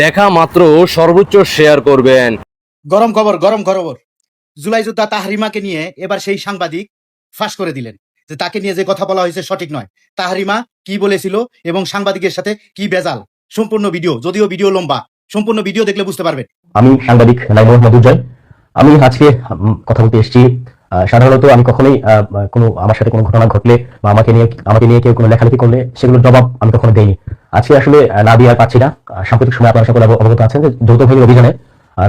দেখা মাত্র সর্বোচ্চ শেয়ার করবেন। গরম খবর গরম খবর। জুলাই যোদ্ধা তাহারিমাকে নিয়ে এবার সেই সাংবাদিক ফাঁস করে দিলেন। যে তাকে নিয়ে যে কথা বলা হয়েছে সঠিক নয়। তাহারিমা কি বলেছিল এবং সাংবাদিকের সাথে কি বেজাল? সম্পূর্ণ ভিডিও যদিও ভিডিও লম্বা সম্পূর্ণ ভিডিও দেখলে বুঝতে পারবেন। আমি সাংবাদিক মধুজয় আমি আজকে কথা বলতে এসেছি সাধারণত আমি কখনোই কোনো আমার সাথে কোনো ঘটনা ঘটলে বা আমাকে নিয়ে আমাকে নিয়ে কেউ কোনো লেখালেখি করলে সেগুলোর জবাব আমি কখনো দেইনি। আজকে আসলে না দিয়ে আর পাচ্ছি না। সাম্প্রতিক সময় আপনারা সকলে অবগত আছেন যে যৌথ বাহিনীর অভিযানে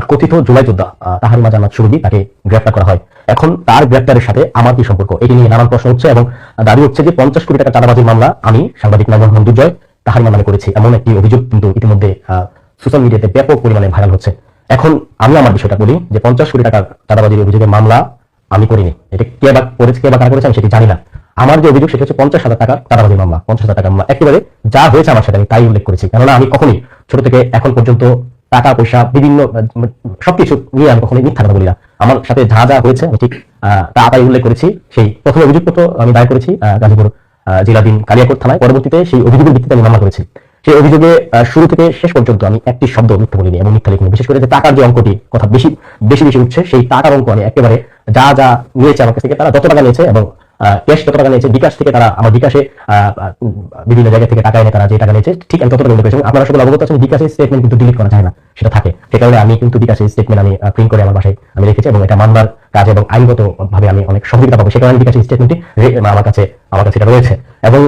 কথিত জুলাই যোদ্ধা তাহারিমা জান্নাত সুরবি তাকে গ্রেফতার করা হয়। এখন তার গ্রেফতারের সাথে আমার কি সম্পর্ক? এটি নিয়ে নানান প্রশ্ন হচ্ছে এবং দাবি হচ্ছে যে পঞ্চাশ কোটি টাকা চাঁদাবাজির মামলা আমি সাংবাদিক নাইমুর মধুজয় তাহারিমা নামে করেছি। এমন একটি অভিযোগ কিন্তু ইতিমধ্যে সোশ্যাল মিডিয়াতে ব্যাপক পরিমাণে ভাইরাল হচ্ছে। এখন আমি আমার বিষয়টা বলি যে পঞ্চাশ কোটি টাকা চাঁদাবাজির অভিযোগের মামলা আমি করিনি। এটা কে বা করেছে, কে বা কারা করেছে আমি সেটি জানি না। আমার যে অভিযোগ, সেটা হচ্ছে পঞ্চাশ হাজার টাকার চাঁদাবাজির মামলা। পঞ্চাশ হাজার টাকার মামলা। একেবারে যা হয়েছে আমার সাথে আমি তাই উল্লেখ করেছি। কেননা আমি কখনই ছোট থেকে এখন পর্যন্ত টাকা, পয়সা, বিভিন্ন সবকিছু নিয়ে আমি কখনোই মিথ্যা কথা বলি না। আমার সাথে যা যা হয়েছে আমি ঠিক তা তাই উল্লেখ করেছি। সেই প্রথম অভিযোগপত্র আমি দায়ের করেছি গাজীপুর জেলাধীন কালিয়াকোট থানায়। পরবর্তীতে সেই অভিযোগের ভিত্তিতে আমি মামলা করেছি। সেই অভিযোগে শুরু থেকে শেষ পর্যন্ত আমি একটি শব্দ মিথ্যা বলিনি এবং মিথ্যা লিখিনি, বিশেষ করে যে টাকার যে অঙ্কটি কথা বেশি বেশি বেশি উঠছে, সেই টাকার অঙ্ক আমি একেবারে যা যা নিয়েছে আমার কাছ থেকে, তারা যত টাকা নিয়েছে এবং ক্যাশ যত টাকা নিয়েছে, বিকাশ থেকে তারা আমার বিকাশে বিভিন্ন জায়গা থেকে টাকা এনে তারা যে টাকা নিয়েছে, ঠিক আমি তত টাকা উল্লেখ আপনারা সকলে অবগত আছেন, বিকাশের স্টেটমেন্ট কিন্তু ডিলিট করা যায় না। সেটা থাকে। সে কারণে আমি কিন্তু বিকাশের স্টেটমেন্ট আমি প্রিন্ট করে আমার বাসায় আমি রেখেছি এবং এটা মানবার কাজ এবং আইনগত ভাবে আমি অনেক সহযোগিতা পাবো। সে কারণে বিকাশের স্টেটমেন্টটি আমার কাছে আমার কাছে এটা রয়েছে। এবং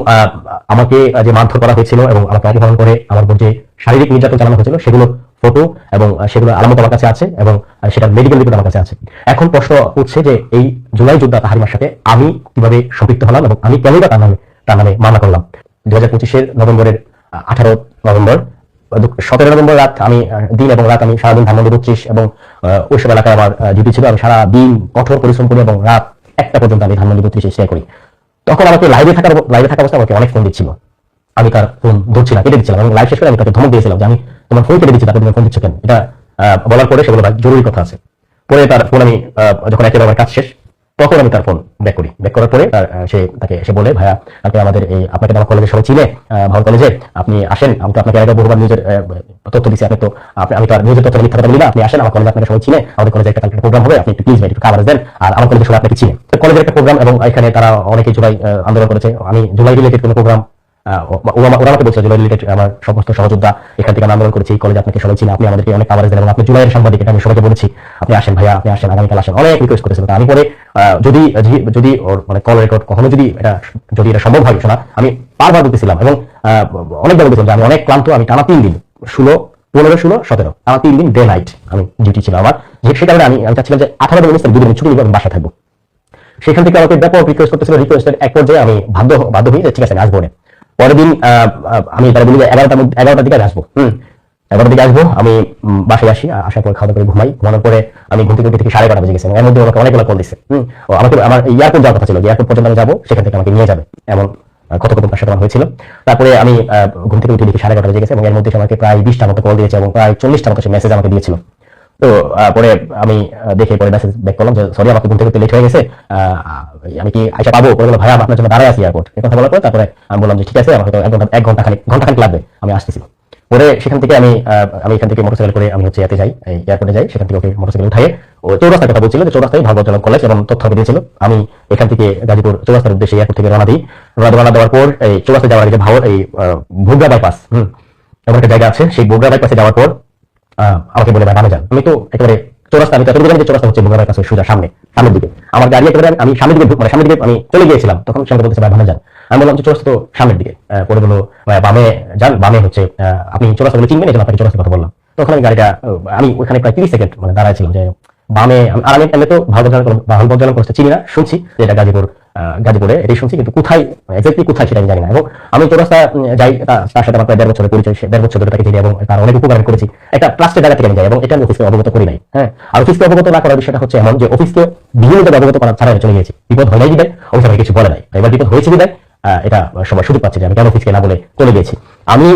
আমাকে যে মারধর করা হয়েছিল এবং আমাকে অপহরণ করে আমার উপর যে শারীরিক নির্যাতন চালানো হয়েছিল, সেগুলো ফটো এবং সেগুলো আলামত আমার কাছে আছে এবং সেটা মেডিকেল রিপোর্ট আমার কাছে আছে। এখন প্রশ্ন উঠছে যে এই জুলাই যোদ্ধা তাহারিমার সাথে আমি কীভাবে সম্পৃক্ত হলাম এবং আমি কেনই বা তার নামে তার নামে মামলা করলাম? দু হাজার পঁচিশের নভেম্বরের আঠারো নভেম্বর সতেরো নভেম্বর রাত আমি দিন এবং রাত আমি সারাদিন ধানমন্ডি বত্রিশ এবং আহ, ওইসব এলাকায় আমার ডিউটি ছিল। আমি সারা দিন কঠোর পরিশ্রম করি এবং রাত একটা পর্যন্ত আমি ধানমন্ডি বত্রিশে শেয়ার করি। তখন আমাকে লাইভে থাকার লাইভে থাকা অবস্থায় আমাকে অনেক ফোন দিচ্ছিল। আমি তার ফোন ধরছি না কেটে দিচ্ছিলাম। এবং লাইভ শেষ করে আমি তাকে ধমক দিয়েছিলাম যে আমি তোমার ফোন কেটে দিচ্ছি তারপর তুমি ফোন দিচ্ছ কেন? এটা বলার পরে সে বলে ভাই জরুরি কথা আছে। পরে তার ফোন আমি যখন একেবারে কাজ শেষ তখন আমি তার ফোন ব্যাক করি। ব্যাক করার পরে সে তাকে সে বলে ভাইয়া আপনি আমাদের এই আপনাকে আমার কলেজে সবাই চিনে? ভালো কলেজে আপনি আসেন আমি তো আপনাকে আগে বহুবার নিউজের আহ, তথ্য দিচ্ছি আপনি তো আমি তো আর নিজের তথ্য মিথ্যা বলি না। আপনি আসেন আমার কলেজে আপনাকে সবাই চিনে আমাদের কলেজে একটা কালকে প্রোগ্রাম হবে আপনি একটু প্লিজ একটু খাবার দেন আর আমার কলেজে সবাই আপনাকে চিনে। কলেজের একটা প্রোগ্রাম এবং এখানে তারা অনেকে জুলাই আন্দোলন করেছে। আমি জুলাই রিলেটেড কোনো প্রোগ্রাম ওরা আমাকে জুলাই রিলেটেড আমার সমস্ত সহযোদ্ধা এখান থেকে আন্দোলন করেছি কলেজে আপনাকে সবাই আপনি আমাদেরকে অনেক কাভারেজ দেন এবং আপনি জুলাইয়ের সাংবাদিক, এটা আমি সবাইকে বলেছি। আপনি আসেন ভাইয়া, আপনি আসেন, আগামীকাল আসেন। অনেক রিকোয়েস্ট করেছিল। তা আমি পরে যদি, যদি- মানে কল রেকর্ড কখনো যদি এটা যদি এটা সম্ভব হয়, শোনা, আমি বারবার বলতেছিলাম এবং বলতেছিলাম যে আমি অনেক ক্লান্ত, আমি টানা তিন দিন, ষোলো, পনেরো, ষোলো, সতেরো তিন দিন ডে নাইট আমি ডিউটি ছিল আমার। সে কারণে আমি আমি চাচ্ছিলাম যে আঠারো উনিশ তারিখ দুদিন ছুটি এবং বাসা থাকব। সেখান থেকে আমাকে ব্যাপক রিকোয়েস্ট করতেছিল রিকোয়েস্টের এক পর্যায়ে আমি বাধ্য বাধ্য হয়ে ঠিক আছে আমি আসব না পরের দিন আমি তারা বলি যে এগারোটার মধ্যে এগারোটার দিকে আসব। হুম। এগারোটার দিকে আসব আমি বাসায় আসি আসার পর খাওয়া করে ঘুমাই। ঘুমানোর পরে আমি ঘুম থেকে উঠে থেকে সাড়ে বারোটা বেজে গেছে এর মধ্যে আমাকে অনেকগুলো কল দিচ্ছে হুম। আমাকে আমার এয়ারপোর্ট যাওয়ার কথা ছিল এয়ারপোর্ট পর্যন্ত আমি যাব সেখান থেকে আমাকে নিয়ে যাবে এমন কথোপকথন তার সাথে আমার হয়েছিল। তারপরে আমি আহ, ঘুম থেকে উঠে দেখি সাড়ে এগারোটা বেজে গেছে এবং এর মধ্যে আমাকে প্রায় বিশটা মতো কল দিয়েছে এবং প্রায় চল্লিশটা মতো সে মেসেজ আমাকে দিয়েছিল। তো পরে আমি দেখে পরে মেসেজ ব্যাক করলাম যে সরি আমাকে ঘুম থেকে লেট হয়ে গেছে। আমি কি আইসা পাবো? পরে বলল, ভাই আমি আপনার জন্য দাঁড়ায় আছি এয়ারপোর্ট এই কথা বলার পরে তারপরে আমি বললাম যে, ঠিক আছে আমার হয়তো এক ঘণ্টা এক ঘণ্টা খানিক ঘণ্টা খানিক লাগবে। আমি আসতেছি। পরে সেখান থেকে আমি আমি এখান থেকে মোটরসাইকেল করে আমি হচ্ছে এতে যাই। এয়ারপোর্টে যাই, সেখান থেকে ওকে মোটরসাইকেল উঠাই ও চৌরাস্তার কথা বলছিল যে, চৌরাস্তায় ভাগবত কলেজ এবং তথ্য দিয়েছিল। আমি এখান থেকে গাজীপুর চৌরাস্তার উদ্দেশ্যে এয়ারপোর্ট থেকে রওনা দিই। রওনা দেওয়ার পর এই চৌরাস্তা যাওয়ার আগে ভাওর এই ভোগরা বাইপাস হুম, এমন একটা জায়গা আছে। সেই ভোগরা বাইপাসে যাওয়ার পর আমাকে বলে, ভাই, বামে যান। আমি তো একেবারে চৌরাস্তা, আমি তো জানি যে চৌরাস্তা হচ্ছে ভোগরার কাছে সোজা, সামনে, সামনের দিকে। আমার গাড়ি একেবারে, আমি- সামনের দিকে মানে সামনের দিকে আমি চলে গিয়েছিলাম। তখন সে বলতেছে, ভাই, বামে যান। আমি বললাম যে, চৌরাস্তা তো সামনের দিকে। পরে বলল বামে যান, বামে হচ্ছে আপনি চৌরাস্তা বলে চিনবেন, এই জন্য আপনাকে চৌরাস্তার কথা বললাম। তখন আমি গাড়িটা আমি ওখানে প্রায় তিরিশ সেকেন্ড মানে দাঁড়াইছিলাম যে বামে আর আমি এমনি তো ভালো ভালো বজ্জালন করতে চিনি না শুনছি যে এটা গাজীপুর গাজীপুরে এটাই শুনছি কিন্তু কোথায় কোথায় সেটা আমি জানি না। এবং আমি চৌরাস্তা উম, যাই তার সাথে আমার প্রায় দেড় বছরের পরিচয় দেড় বছর ধরে তাকে চিনি এবং তার অনেক উপকার করেছি। একটা ট্রাস্টের জায়গা থেকে আমি যাই এবং এটা আমি অফিসকে অবগত করি নাই হ্যাঁ? আর অফিসকে অবগত না করার বিষয়টা হচ্ছে এমন যে অফিসকে বিভিন্ন অবগত করা ছাড়া চলে গিয়েছি। বিপদ হলেই দিবে অফিস কিছু বলে নাই। এবার বিপদ হয়েছে দিবে এটা সবাই সুযোগ পাচ্ছে যে আমি কেন অফিসকে না বলে চলে গেছি আমি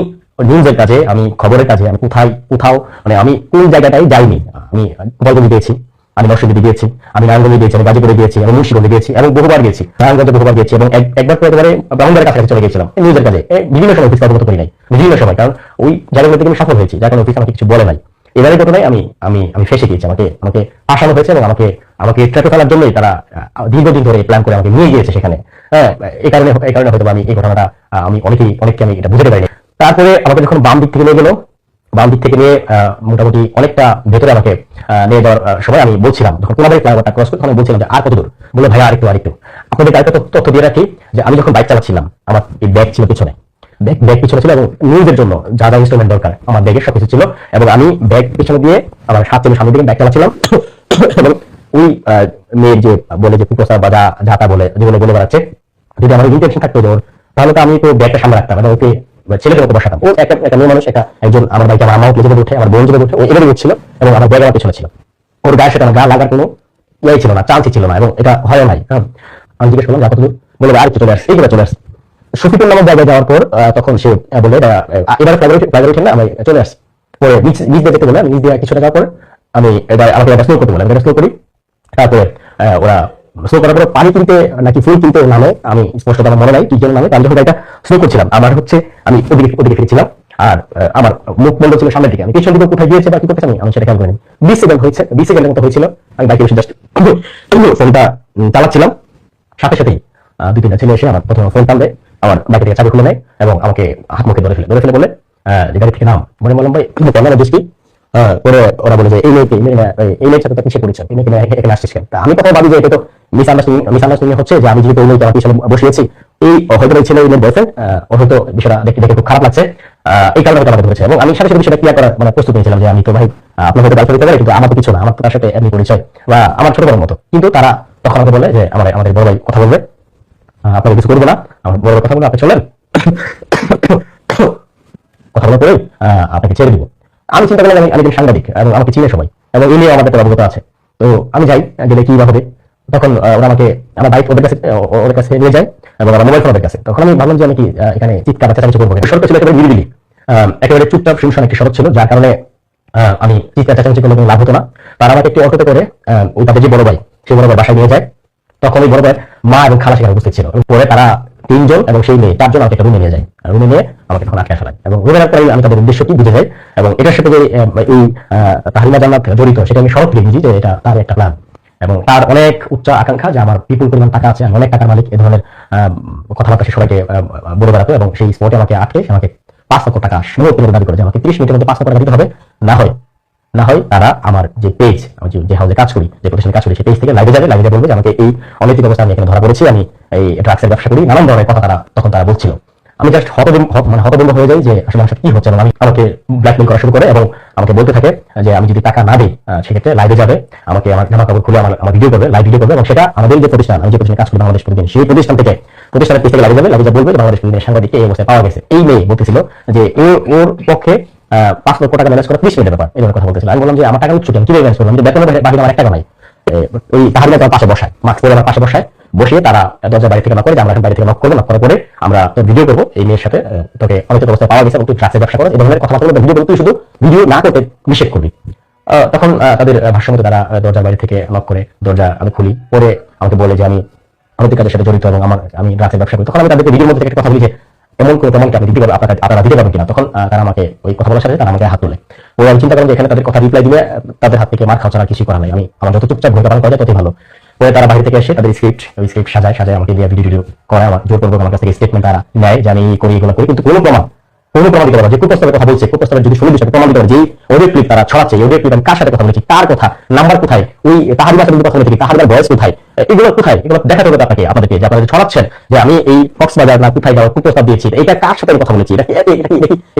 নিউজের কাছে, আমি খবরের কাজে আমি কোথায়, কোথাও মানে আমি কোন জায়গাটাই যাইনি। আমি বলবি দিয়েছি আমি নরসিংদীতে গিয়েছি আমি নারায়ণগঞ্জে গিয়েছি, আমি গাজীপুরে গিয়েছি, আমি মুন্সিগঞ্জে গিয়েছি এবং বহুবার গেছি নারায়ণগঞ্জে বহুবার গেছি এবং একবার তো একেবারে ব্রাহ্মণবাড়ির কাছাকাছি চলে গেছিলাম নিউজের এই বিভিন্ন সময় অফিস কর্মরত করি নাই, বিভিন্ন সময়, কারণ ওই জায়গাগুলো থেকে আমি সফল হয়েছি, যার কারণে অফিস আমাকে কিছু বলে নাই। এবারে ঘটনায় আমি আমি আমি ফেসে গিয়েছি, আমাকে আমাকে ফাঁসানো হয়েছে এবং আমাকে আমাকে ট্র্যাপে ফেলার জন্যই তারা দীর্ঘদিন ধরে প্ল্যান করে আমাকে নিয়ে গিয়েছে সেখানে। হ্যাঁ এই কারণে এই কারণে হয়তো আমি এই ঘটনাটা আমি অনেকেই, অনেককে আমি এটা বুঝতে পারিনি। তারপরে আমাকে যখন বাম দিক থেকে নিয়ে গেলো, বাম দিক থেকে নিয়ে মোটামুটি অনেকটা ভেতরে আমাকে নিয়ে যাওয়ার সময় আমি বলছিলাম। যখন কোনাবাড়ি ফ্লাইওভারটা ক্রস করে, তখন বলছিলাম যে, আর কত দূর বলে ভাইয়া, আরেকটু আরেকটু। আপনাদের আরেকটা তথ্য- দিয়ে রাখি যে, আমি যখন বাইক চালাচ্ছিলাম, আমার এই ব্যাগ ছিল পিছনে। ব্যাগ ব্যাগ পিছনে ছিল এবং নিউজের জন্য যা যা ইনস্ট্রুমেন্ট দরকার, আমার ব্যাগের সবকিছু ছিল এবং আমি ব্যাগ পিছনে দিয়ে আমার হাত থেকে সামনের দিকে ব্যাগ চালাচ্ছিলাম। এবং ওই মেয়ের যে বলে যে কুপ্রসার বা যা যা বলে, যেগুলো বলে বেড়াচ্ছে, যদি আমার ইন্টেনশন থাকতো ওর, তাহলে তো আমি তো ব্যাগটা সামনে রাখতাম ওকে ছেলেদের মতো বসাতাম ও একটা একটা মেয়ে মানুষ, একটা একজন আমার বাইকে আমার আমাও যেতে উঠে, আমার বোন যেতে উঠে, ও এভাবে উঠছিল এবং আমার ব্যাগ আমার পিছনে ছিল। ওর সাথে আমার গা লাগার কোনো ইয়ে ছিল না, চান্সই ছিল না এবং এটা হয় নাই হ্যাঁ। আমি জিজ্ঞেস করলাম, যা, কতদূর? বলে আর চলে আসছে এইগুলো চলে আসছে শফিকুল নামক জায়গায় যাওয়ার পর তখন সে বলে এবার ফ্লাইভারে না, আমি চলে আসছি পরে নিচ নিচ দিয়ে যেতে বলে নিচ দিয়ে কিছুটা যাওয়ার পর আমি এবার আমাকে স্লো করতে বলে আমি স্লো করি। তারপরে ওরা করার পানি কিনতে নাকি ফুল কিনতে নামে, আমি আমার মনে নাই কি নামে যখন করছিলাম। আমার হচ্ছে আমি ওদিকে ওদিকে ফিরেছিলাম, আর আমার মুখ বন্ধ ছিল সামনের দিকে। আমি পিছন দিকে কোথায় গিয়েছে বা কি করতেছে আমি সেটা খেয়াল করিনি। বিশ সেকেন্ড হয়েছে, বিশ সেকেন্ডের মতো হয়েছিল, আমি বাইকে বসে জাস্ট ফোনটা চালাচ্ছিলাম। সাথে সাথেই দুই তিনটা ছেলে এসে আমার প্রথমে ফোন টানবে আমার বাইকে থেকে চাবি খুলে নেয় এবং আমাকে হাত মুখে ধরে ফেলে ধরে ফেলে বলে যে গাড়ি থেকে নাম। মনে বললাম, ভাই কন্যা দৃষ্টি ওরা বলে যে, এই মেয়েকে, এই মেয়ে- এই- এই মেয়ের সাথে তো কিসে করেছেন এই মেয়েকে এখানে আসছিস কেন? আমি তখন ভাবি যে, এটা তো মিস আন্ডারস্ট্যান্ডিং হচ্ছে যে আমি যেহেতু ওই মেয়েকে পিছনে বসিয়েছি এই হয়তো এই ছেলে এই বয়ফ্রেন্ড ওর হয়তো বিষয়টা দেখে দেখে খুব খারাপ লাগছে। এই কারণে হয়তো আমাকে ধরেছে এবং আমি সাথে সাথে বিষয়টা ক্লিয়ার করার মানে প্রস্তুত হয়েছিলাম যে আমি তো ভাই আপনার হয়তো গার্লফ্রেন্ড হতে কিন্তু আমার তো কিছু না আমার তো তার সাথে এমনি পরিচয় বা আমার ছোট বড় মতো। কিন্তু তারা তখন আমাকে বলে যে আমার আমাদের বড় ভাই কথা বলবে। আপনাকে কিছু করব না আমার বড় কথা বলে আপনি চলেন। কথা বলার পরে আহ, আপনাকে ছেড়ে দিব। আমি চিন্তা করলাম আমি একজন সাংবাদিক এবং আমাকে চিনে সবাই এবং এই নিয়ে আমাদের একটা অবগত আছে। তো আমি যাই গেলে কি হবে। তখন ওরা আমাকে আমার বাইক ওদের কাছে ওদের কাছে নিয়ে যায় এবং আমার মোবাইল ফোন ওদের কাছে। তখন আমি ভাবলাম যে আমি কি এখানে চিৎকার বা চেঁচামেচি করব সড়কটা ছিল একেবারে নিরিবিলি। একেবারে চুপচাপ শুনশান একটি সড়ক ছিল যার কারণে আমি চিৎকার চেঁচামেচি করলে কোনো লাভ হতো না। তারা আমাকে একটি অটোতে করে ওই তাদের যে বড় ভাই সেই বড় ভাই বাসায় নিয়ে যায়। তখন ওই বড় ভাইয়ের মা এবং খালা সেখানে উপস্থিত ছিল। পরে তারা তিনজন এবং সেই মেয়ে চারজন আমাকে একটা রুমে নিয়ে যায়। রুমে নিয়ে আমাকে তখন আটকে ফেলায় এবং রুমে রাখার আমি তাদের উদ্দেশ্য কি বুঝে যাই। এবং এটার সাথে যে এই আহ, তাহরিমা জান্নাত জড়িত সেটা আমি সড়ক বুঝি যে এটা তার একটা প্ল্যান এবং তার অনেক উচ্চ আকাঙ্ক্ষা, যে আমার বিপুল পরিমাণ টাকা আছে, আমি অনেক টাকার মালিক, এ ধরনের কথাবার্তা সে সবাইকে বলে বেড়াতো এবং সেই স্পটে আমাকে আটকে আমাকে পাঁচ লক্ষ টাকা সময় পেলে দাবি করে যে আমাকে ত্রিশ মিনিটের মধ্যে পাঁচ লক্ষ টাকা দিতে হবে। না হয় না হয় তারা আমার যে পেজ আমি যে হাউসে কাজ করি, যে প্রতিষ্ঠানে কাজ করি, সেই পেজ থেকে লাইভে যাবে লাইভে বলবে যে আমাকে এই অনৈতিক অবস্থা আমি এখানে ধরা পড়েছি, আমি এই ড্রাগসের ব্যবসা করি। নানান ধরনের কথা তারা, তখন তারা বলছিল। আমি জাস্ট হতবিম মানে হতভম্ব হয়ে যাই যে আসলে আমার কি হচ্ছে এবং আমি আমাকে ব্ল্যাকমেল করা শুরু করে এবং আমাকে বলতে থাকে যে আমি যদি টাকা না দিই সেক্ষেত্রে লাইভে যাবে, আমাকে আমার জামা কাপড় খুলে আমার আমার ভিডিও করবে লাইভ ভিডিও করবে এবং সেটা আমাদের যে প্রতিষ্ঠান, আমি যে প্রতিষ্ঠানে কাজ করি বাংলাদেশ প্রতিদিন, সেই প্রতিষ্ঠান থেকে, প্রতিষ্ঠানের পেজ থেকে লাইভে যাবে লাইভে যা বলবে বাংলাদেশ প্রতিদিনের সাংবাদিককে এই অবস্থায় পাওয়া গেছে। এই মেয়ে বলতেছিল যে ওর পক্ষে পাঁচ লক্ষ টাকা ম্যানেজ করা ত্রিশ মিনিটের ব্যাপার, এই কথা বলতেছিল। আমি বললাম যে আমার টাকা উচ্চ কীভাবে ম্যানেজ করলাম যে বেতনের বাকি আমার এক টাকা নাই ওই তাহলে আমার পাশে বসায়, মাস্ক পরে আমার পাশে বসায়। বসিয়ে তারা দরজা বাড়ি থেকে নক করে আমরা এখন বাড়ি থেকে নক করব, নক করার পরে আমরা তো ভিডিও করব, এই মেয়ের সাথে তোকে অনেক অবস্থায় পাওয়া গেছে তুই ট্রাক্সের ব্যবসা করো, এই ধরনের কথাবার্তা বলবে ভিডিও করব তুই শুধু ভিডিও না করতে নিষেধ করবি। তখন তাদের ভাষ্য মতো তারা দরজার বাইরে থেকে নক করে দরজা আমি খুলি, পরে আমাকে বলে যে আমি অনৈতিক কাজের সাথে জড়িত এবং আমার, আমি রাতের ব্যবসা করি। তখন আমি তাদেরকে ভিডিওর মধ্যে একটা কথা বলি যে, এমন কোনো প্রমাণ কি আপনি দিতে পারবেন, আপনারা আপনারা দিতে পারবেন কিনা। তখন তারা আমাকে ওই কথা বলার সাথে তারা আমাকে হাত তোলে। ওই আমি চিন্তা করলাম যে এখানে তাদের কথা রিপ্লাই দিলে, তাদের হাত থেকে মার খাওয়া ছাড়া কিছু করা নাই। আমি, আমার যত চুপচাপ ভূমিকা পালন করা যায় ততই ভালো। পরে তারা বাইরে থেকে এসে তাদের স্ক্রিপ্ট ওই স্ক্রিপ্ট সাজায় সাজায় আমাকে দিয়ে ভিডিও টিডিও করে আমার জোর করব আমার কাছ থেকে স্টেটমেন্ট তারা নেয় যে আমি করি, এগুলো করি, কিন্তু কোনো প্রমাণ কোনো প্রমাণ দিতে পারব যে কুপ্রস্তাবের কথা বলছে, কুপ্রস্তাবের যদি শুনে বিষয়টা প্রমাণ দিতে পারে যে অডিও ক্লিপ তারা ছড়াচ্ছে অডিও ক্লিপ আমি কার সাথে কথা বলেছি কার কথা নাম্বার কোথায়, ওই তাহার সাথে কথা বলেছি তাহার বয়স কোথায়? এগুলো কোথায়? এগুলো দেখাতে হবে আপনাকে আপনাদেরকে, যে আপনারা ছড়াচ্ছেন যে আমি এই কক্সবাজার না কোথায় যাওয়ার কুপ্রস্তাব দিয়েছি, এটা কার সাথে কথা বলেছি? এটা এটা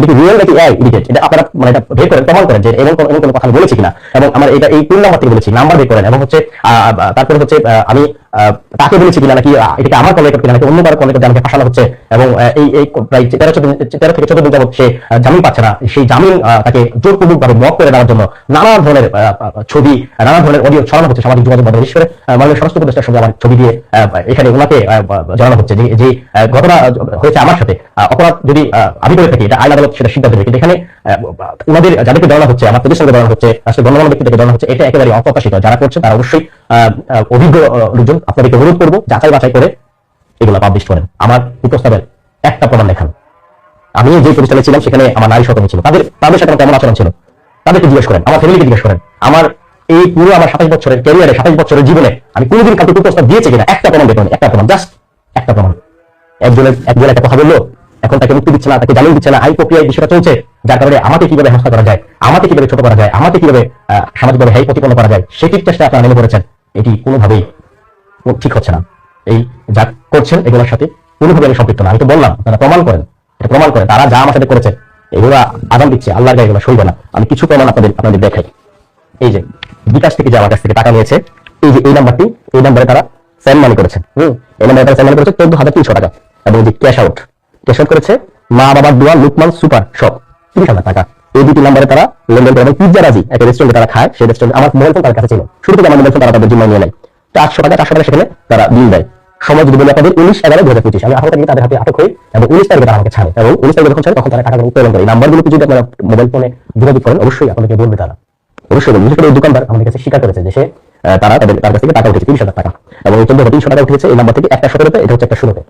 কি রিয়েল নাকি এআই এডিটেড এটা আপনারা মানে এটা বের করেন, প্রমাণ করেন যে এমন কোনো এমন কোনো কথা বলেছি কিনা। এবং আমার এটা এই কোন নাম্বার থেকে বলেছি, নাম্বার বের করেন। এবং হচ্ছে তারপরে হচ্ছে আমি তাকে বলেছি কিনা নাকি এটাকে আমার কল কিনা নাকি অন্য কারও কল আমাকে ফাঁসানো হচ্ছে। এবং এই এই প্রায় তেরো চোদ্দ তেরো থেকে চোদ্দ দিন যাবত সে জামিন পাচ্ছে না। সেই জামিন তাকে জোরপূর্বক ভাবে মক করে দেওয়ার জন্য নানা ধরনের ছবি, নানা ধরনের অডিও ছড়ানো হচ্ছে সামাজিক যোগাযোগ মাধ্যমে। বিশেষ করে মাননীয় উপদেষ্টার সঙ্গে আমার ছবি দিয়ে এখানে ওনাকে জানানো হচ্ছে যে ঘটনা হয়েছে আমার সাথে অপরাধ যদি আমি করে থাকি, এটা আইন আদালত সেটা সিদ্ধান্ত নেবে। কিন্তু এখানে ওনাদের যাদেরকে জানানো হচ্ছে, আমার প্রতিষ্ঠানকে জানানো হচ্ছে, আসলে গণমান্য ব্যক্তিদেরকে জানানো হচ্ছে, এটা একেবারে অপ্রত্যাশিত। যারা করছেন, তারা অবশ্যই অভিজ্ঞ লোকজন, আপনাদেরকে অনুরোধ করব, যাচাই বাছাই করে এগুলো পাবলিশ করেন। আমার প্রস্তাবের একটা প্রমাণ দেখান। আমি যে প্রতিষ্ঠানে ছিলাম, সেখানে আমার নারী সহকর্মী ছিল। তাদের তাদের সাথে কেমন আচরণ ছিল? তাদেরকে জিজ্ঞেস করেন। আমার ফ্যামিলিকে জিজ্ঞেস করেন। আমার এই পুরো আমার সাতাশ বছরের ক্যারিয়ারে সাতাশ বছরের জীবনে আমি কোনোদিন কাউকে কুপ্রস্তাব দিয়েছি কিনা? একটা প্রমাণ দেখুন একটা প্রমাণ জাস্ট একটা প্রমাণ। একজনের একজন একটা কথা বলল, এখন তাকে মুক্তি দিচ্ছে না, তাকে জামিন দিচ্ছে না আইন প্রক্রিয়ায় বিষয়টা চলছে, যার কারণে আমাকে কীভাবে হেনস্থা করা যায়, আমাকে কীভাবে ছোট করা যায়, আমাকে কীভাবে সামাজিকভাবে হাই প্রতিপন্ন করা যায় সেটির চেষ্টা আপনারা নেমে পড়েছেন এটি কোনোভাবেই ঠিক হচ্ছে না। এই যা করছেন, এগুলোর সাথে কোনোভাবে আমি সম্পৃক্ত না। আমি তো বললাম তারা প্রমাণ করেন, এটা প্রমাণ করেন, তারা যা আমার সাথে করেছে, এগুলো আদান দিচ্ছে, আল্লাহর গায়ে এগুলো সইবে না। আমি কিছু প্রমাণ আপনাদের আপনাদের দেখাই। এই যে বিকাশ থেকে যে আমার কাছ থেকে টাকা নিয়েছে এই যে এই নাম্বারটি এই নাম্বারে তারা সেন্ড মানি করেছে। হুম। এই নাম্বারে তারা সেন্ড মানি করেছে চোদ্দ হাজার তিনশো টাকা। এবং যে ক্যাশ আউট ক্যাশ আউট করেছে মা বাবার দোয়া লুকমান সুপার শপ তিরিশ হাজার টাকা। এই দুটি নাম্বারে তারা লেনদেন করে এবং পিজ্জা রাজি একটা রেস্টুরেন্টে তারা খায় সেই রেস্টুরেন্ট আমার মোবাইল ফোন তার কাছে ছিল। শুরু থেকে আমার মোবাইল ফোন তারা তাদের জিম্মায় নিয়ে নেয়। চারশো টাকা চারশো টাকা সেখানে তারা বিল দেয়। সময় যদি বলি আপনাদের উনিশ এগারো দু হাজার পঁচিশ। আমি আঠারো তাদের হাতে আটক হই এবং উনিশ তারিখে তারা আমাকে ছাড়ে। এবং উনিশ তারিখে যখন ছাড়ে তখন তারা টাকাগুলো উত্তোলন করে। নাম্বারগুলোকে যদি আপনারা মোবাইল ফোনে যোগাযোগ করেন অবশ্যই আপনাদেরকে বলবে তারা। অবশ্যই বলবে বিশেষ করে দোকানদার আমাদের কাছে স্বীকার করেছে যে সে তারা তাদের, তার কাছ থেকে টাকা উঠেছে, তিরিশ হাজার টাকা। এবং এই চোদ্দ তিনশো টাকা উঠেছে, এই নাম্বার থেকে একটা সতেরোতে এটা হচ্ছে একটা ষোলোতে।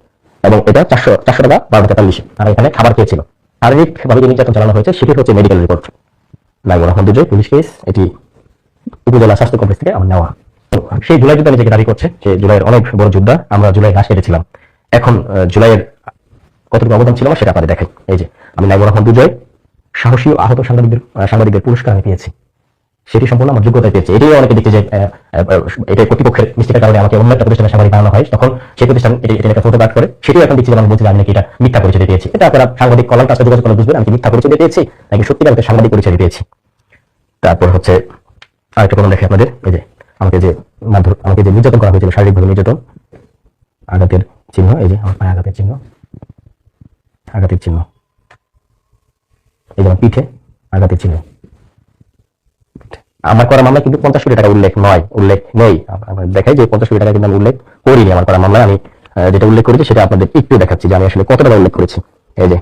এবং এটা চারশো চারশো টাকা বারো তেতাল্লিশে। তারা এখানে খাবার খেয়েছিল। শারীরিক ভাবে যে নির্যাতন চালানো হয়েছে, সেটি হচ্ছে মেডিকেল রিপোর্ট লাগবে রহমান দুজয় পুলিশ কেস এটি উপজেলা স্বাস্থ্য কমপ্লেক্স থেকে আমার নেওয়া। সেই জুলাই যুদ্ধ নিজেকে দাবি করছে, যে জুলাইয়ের অনেক বড় যোদ্ধা, আমরা জুলাই ঘাস কেটেছিলাম। এখন জুলাইয়ের কতটুকু অবদান ছিল, সেটা আপনাদের দেখাই। এই যে, আমি নাইবুর রহমান দুজয় সাহসী আহত সাংবাদিকদের সাংবাদিকদের পুরস্কার আমি পেয়েছি। সেটি সম্পূর্ণ আমার যোগ্যতায় পেয়েছে। এটাই অনেকে দেখছে যে এটা কর্তৃপক্ষের মিস্টেকের কারণে আমাকে অন্য একটা প্রতিষ্ঠানে সাংবাদিক বানানো হয়। তখন সেই প্রতিষ্ঠান এটি একটা ফটোগ্রাফ করে। সেটিও এখন দেখছি আমি বলছি আমি নাকি এটা মিথ্যা পরিচয় পেয়েছি এটা আপনারা সাংবাদিক কলার কাছে যোগাযোগ করলে বুঝবেন, আমি মিথ্যা পরিচয় পেয়েছি নাকি সত্যি একটা সাংবাদিক পরিচয় দিয়ে পেয়েছি তারপর হচ্ছে, আরেকটা প্রমাণ দেখে আপনাদের। এই যে, আমাকে যে মাধ্যম আমাকে যে নির্যাতন করা হয়েছিল, শারীরিকভাবে নির্যাতন, আঘাতের চিহ্ন, এই যে আমার পায়ে আঘাতের চিহ্ন আঘাতের চিহ্ন, এই যেমন পিঠে আঘাতের চিহ্ন। আমার করা মামলা কিন্তু পঞ্চাশ কোটি টাকা উল্লেখ নয়, উল্লেখ নেই। দেখাই যে পঞ্চাশ কোটি টাকা কিন্তু আমি উল্লেখ করিনি আমার করা মামলায়। আমি যেটা উল্লেখ করেছি সেটা আপনাদের একটু দেখাচ্ছি যে আমি আসলে কত টাকা উল্লেখ করেছি। এই যে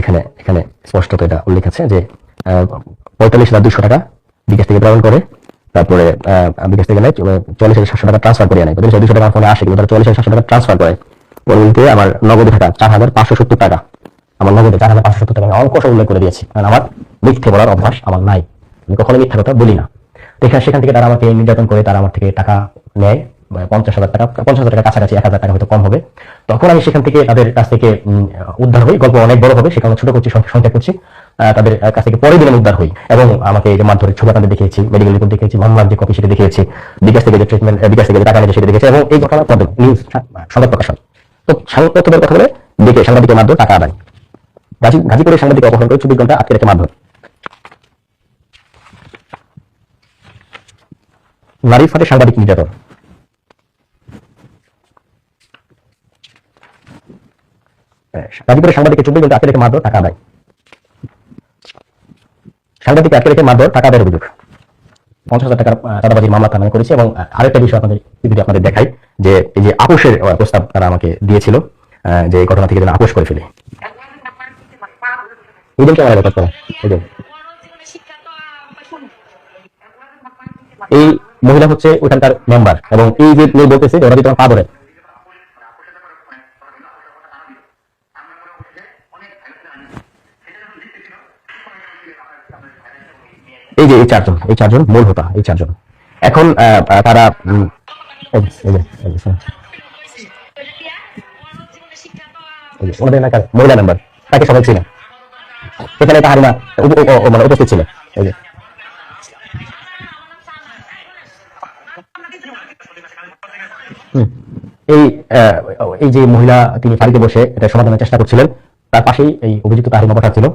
এখানে এখানে স্পষ্টত এটা উল্লেখ আছে যে পঁয়তাল্লিশ হাজার দুশো টাকা বিকাশ থেকে প্রেরণ করে। তারপরে বিকাশ থেকে নেয় চল্লিশ হাজার সাতশো টাকা ট্রান্সফার করে নেয়। পঁয়তাল্লিশ দুশো টাকা ফোনে আসে, কিন্তু তারা চল্লিশ হাজার সাতশো টাকা ট্রান্সফার করে। পরবর্তীতে আমার নগদ টাকা চার হাজার পাঁচশো সত্তর টাকা। আমার নগদে চার হাজার পাঁচশো সত্তর টাকা আমি অঙ্ক উল্লেখ করে দিয়েছি। কারণ আমার মিথ্যে বলার অভ্যাস আমার নাই। আমি কখনো মিথ্যা কথা বলি না। এখানে সেখান থেকে তারা আমাকে নির্যাতন করে, তারা আমার থেকে টাকা নেয় পঞ্চাশ হাজার টাকা, পঞ্চাশ হাজার টাকা কাছাকাছি, এক হাজার টাকা হয়তো কম হবে। তখন আমি সেখান থেকে তাদের কাছ থেকে উদ্ধার হই। গল্প অনেক বড় হবে সেখানে ছোট করছি, সং- সংক্ষেপ করছি। তাদের কাছ থেকে পরের দিনে উদ্ধার হই। এবং আমাকে যে মারধরের ছবি আপনাদের দেখিয়েছি মেডিকেল রিপোর্ট দেখিয়েছি, মামলার যে কপি সেটা দেখিয়েছি, বিকাশ থেকে যে ট্রিটমেন্ট বিকাশ থেকে যে টাকা নিয়েছে সেটা দেখেছি এবং এই ঘটনার পর নিউজ সংবাদ প্রকাশন তো সাংবাদিকদের কথা বলে, দেখে সাংবাদিকের মাধ্যমে টাকা আদায়। গাজী, গাজীপুরের সাংবাদিক অপহরণ করে চব্বিশ ঘণ্টা আটকে রেখে মারধর। নারী ফাটে সাংবাদিক নির্যাতন। গাজীপুরের সাংবাদিকের চব্বিশ ঘণ্টা মারধর, টাকা আদায়। সাংবাদিক আটকে রেখে মারধর, টাকা অভিযোগ। পঞ্চাশ হাজার টাকার মামলা করেছে এবং আরেকটা বিষয় আপনাদের যদি আপনাদের দেখাই, যে এই যে আপোষের প্রস্তাব তারা আমাকে দিয়েছিল যে এই ঘটনা থেকে যেন আপোষ করে ফেলে। আমার এই মহিলা হচ্ছে ওখানকার মেম্বার এবং এই যে মেয়ে বলতেছে ওরা যদি তোমার পা ধরে এই যে এই চারজন এই চারজন মূল হোতা, এই চারজন। এখন তারা মহিলা মেম্বার তাকে সবাই ছিলেন সেখানে উপ- মানে উপস্থিত ছিল এই এই যে মহিলা তিনি বাড়িতে বসে এটা সমাধানের চেষ্টা করছিলেন, তার পাশেই এই অভিযুক্ত তাহিমা বসা ছিল।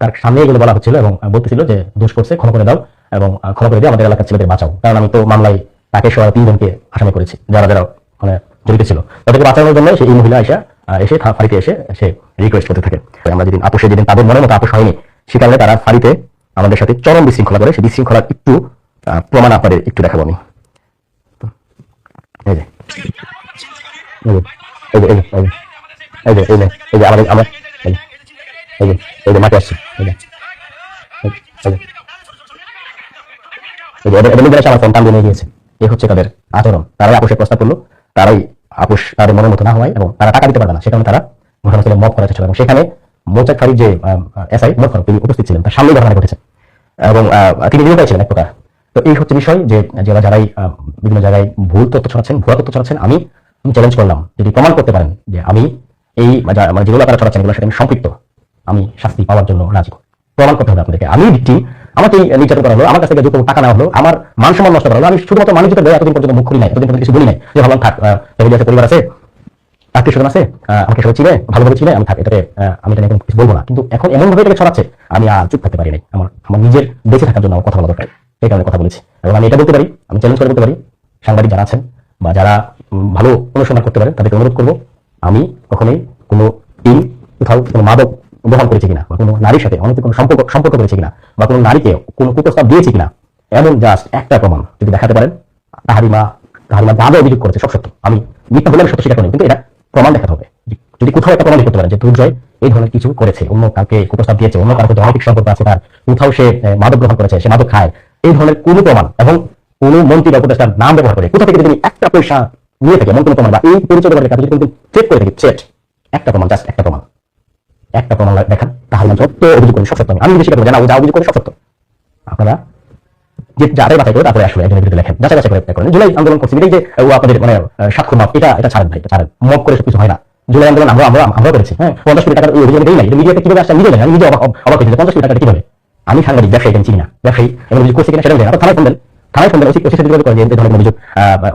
তার সামনে এগুলো বলা হচ্ছিল এবং বলতেছিল যে, দোষ করছে, ক্ষমা করে দাও এবং ক্ষমা করে দিয়ে আমাদের এলাকার ছেলেদের বাঁচাও। কারণ আমি তো মামলায় তাকে সহ তিনজনকে আসামি করেছি, যারা যারা মানে জড়িত ছিল। তাদেরকে বাঁচানোর জন্য সে এই মহিলা এসে এসে ফাঁড়িতে এসে সে রিকোয়েস্ট করতে থাকে। আমরা যেদিন আপোষে যেদিন তাদের মনের মতো আপোষ হয়নি, সে কারণে তারা ফাঁড়িতে আমাদের সাথে চরম বিশৃঙ্খলা করে। সেই বিশৃঙ্খলার একটু প্রমাণ আপনাদের একটু দেখাবো আমি। হচ্ছে তাদের আচরণ প্রস্তাব করল তারাই তাদের মনের মতো না এবং তারা টাকা দিতে না তারা ঘটনাস্থলে করার চেষ্টা এবং সেখানে মোচাক ফারিক যে এসআই ফারুক তিনি উপস্থিত ছিলেন তার সামনেই ঘটনা ঘটেছে এবং তিনি নিরুপায় ছিলেন এক প্রকার তো এই হচ্ছে বিষয় যে যারা যারাই বিভিন্ন জায়গায় ভুল তথ্য ছড়াচ্ছেন, ভুয়া তথ্য ছড়াচ্ছেন, আমি চ্যালেঞ্জ করলাম। যদি প্রমাণ করতে পারেন যে আমি এই মানে যেগুলো তারা ছড়াচ্ছেন, এগুলোর সাথে আমি সম্পৃক্ত, আমি শাস্তি পাওয়ার জন্য রাজি। প্রমাণ করতে হবে আপনাদেরকে। আমি ভিত্তি আমাকে নির্যাতন করা হলো, আমার কাছ থেকে যত টাকা নেওয়া হলো, আমার মান সম্মান নষ্ট করা হলো, আমি শুধুমাত্র মানুষ যেটা এতদিন পর্যন্ত মুখ খুলি নাই এতদিন পর্যন্ত কিছু বলি নাই যে ভাবলাম থাক ফ্যামিলি আছে, পরিবার আছে আত্মীয় স্বজন আছে আমাকে সবাই চিনে, ভালোভাবে চিনে, আমি থাক, এটাকে আমি এটা নিয়ে কিছু বলব না। কিন্তু এখন এমন ভাবে এটাকে ছড়াচ্ছে, আমি আর চুপ থাকতে পারি নাই। আমার আমার নিজের বেঁচে থাকার জন্য আমার কথা বলা দরকার। এই কারণে কথা বলেছি। এবং আমি এটা বলতে পারি, আমি চ্যালেঞ্জ করে বলতে পারি। সাংবাদিক যারা আছেন বা যারা ভালো অনুসন্ধান করতে পারেন, তাদেরকে অনুরোধ করব, আমি কখনোই কোনো টিম কোথাও কোনো মাদক গ্রহণ করেছি কিনা বা কোনো নারীর সাথে অনেক কোনো সম্পর্ক সম্পর্ক করেছি কিনা বা কোনো নারীকে কোনো কুপ্রস্তাব দিয়েছি কিনা, এমন জাস্ট একটা প্রমাণ যদি দেখাতে পারেন তাহারিমা তাহারিমা যা অভিযোগ করেছে, সব সত্য। আমি মিথ্যা বলে আমি সত্য স্বীকার করি কিন্তু এটা প্রমাণ দেখাতে হবে। যদি কোথাও একটা প্রমাণ করতে পারেন যে দুর্জয় এই ধরনের কিছু করেছে, অন্য কাউকে কুপ্রস্তাব দিয়েছে, অন্য সাথে অনৈতিক সম্পর্ক আছে, তার কোথাও সে মাদক গ্রহণ করেছে, সে মাদক খায় এই ধরনের কোনো প্রমাণ এবং কোনো মন্ত্রী বা উপদেষ্টার নাম ব্যবহার করে কোথা থেকে যদি একটা পয়সা নিয়ে থাকে এমন কোনো প্রমাণ বা এই পরিচয় ব্যবহারের কাছে কিন্তু চেক করে থাকি চেক একটা প্রমাণ জাস্ট একটা প্রমাণ। একটা প্রমাণ দেখান তাহলে যত অভিযোগ করি সত্য আমি বেশি কথা জানা যা অভিযোগ করি সত্য আপনারা যে যারাই বাছাই করে তারপরে আসলে একজনের বিরুদ্ধে লেখেন। যাচাই বাছাই করে করেন। জুলাই আন্দোলন করছি এই যে ও আপনাদের মানে আহ, স্বাক্ষর মাপ এটা এটা ছাড়েন ভাই ছাড়েন। মপ করে সবকিছু হয় না। জুলাই আন্দোলন আমরা আমরা আমরা করেছি। হ্যাঁ পঞ্চাশ কোটি টাকার ওই অভিযানে দেই নাই। এটা মিডিয়াতে কীভাবে আসছে নিজে আমি নিজে অবাক অবাক হয়েছি পঞ্চাশ কোটি টাকাটা কীভাবে? আমি সাংবাদিক, ব্যবসায়ী আমি চিনি না। ব্যবসায়ী এবং অভিযোগ করছে কিনা সেটা না। থানায় ফোন দেন থানায় ফোন দেন ওসি ওসি করেন যে ধরনের অভিযোগ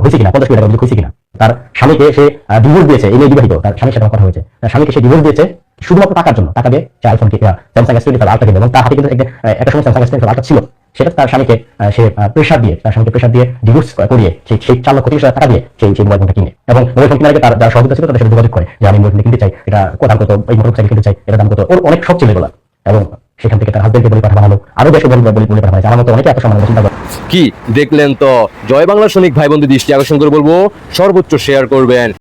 হয়েছে কিনা, পঞ্চাশ কোটি টাকা অভিযোগ হয়েছে কিনা। তার স্বামীকে সে ডিভোর্স দিয়েছে, এই বিবাহিত। তার স্বামীর সাথে কথা হয়েছে। তার স্বামীকে সে ডিভোর্স দিয়েছে শুধুমাত্র টাকার জন্য। টাকা দিয়ে সে iPhone Samsung S twenty ultra কিনবে এবং তার হাতে কিন্তু একটা সময় স্যামসাং এস টোয়েন্টি ছিল। সেটা তার স্বামীকে সে প্রেশার দিয়ে, তার স্বামীকে প্রেশার দিয়ে ডিভোর্স করিয়ে সেই সেই চার লক্ষ তিরিশ টাকা দিয়ে সেই সেই মোবাইল ফোনটা কিনে। এবং মোবাইল ফোন কেনার আগে তার যারা সহযোগিতা ছিল তাদের সাথে যোগাযোগ করে যে আমি মোবাইল ফোন কিনতে চাই, এটা দাম কত এই মোটর সাইকেল কিনতে চাই এটা দাম কত, ওর অনেক সব ছিল এগুলো এবং সেখান থেকে তার হাজবেন্ডকে বলে পাঠানো হলো। আরও বেশি বলে বলে পাঠানো হয়েছে। আমার মতো অনেকে এত সম্মান চিন্তা করে কি দেখলেন তো? জয় বাংলা সৈনিক ভাই বন্ধু দৃষ্টি আকর্ষণ করে বলব, সর্বোচ্চ শেয়ার করবেন।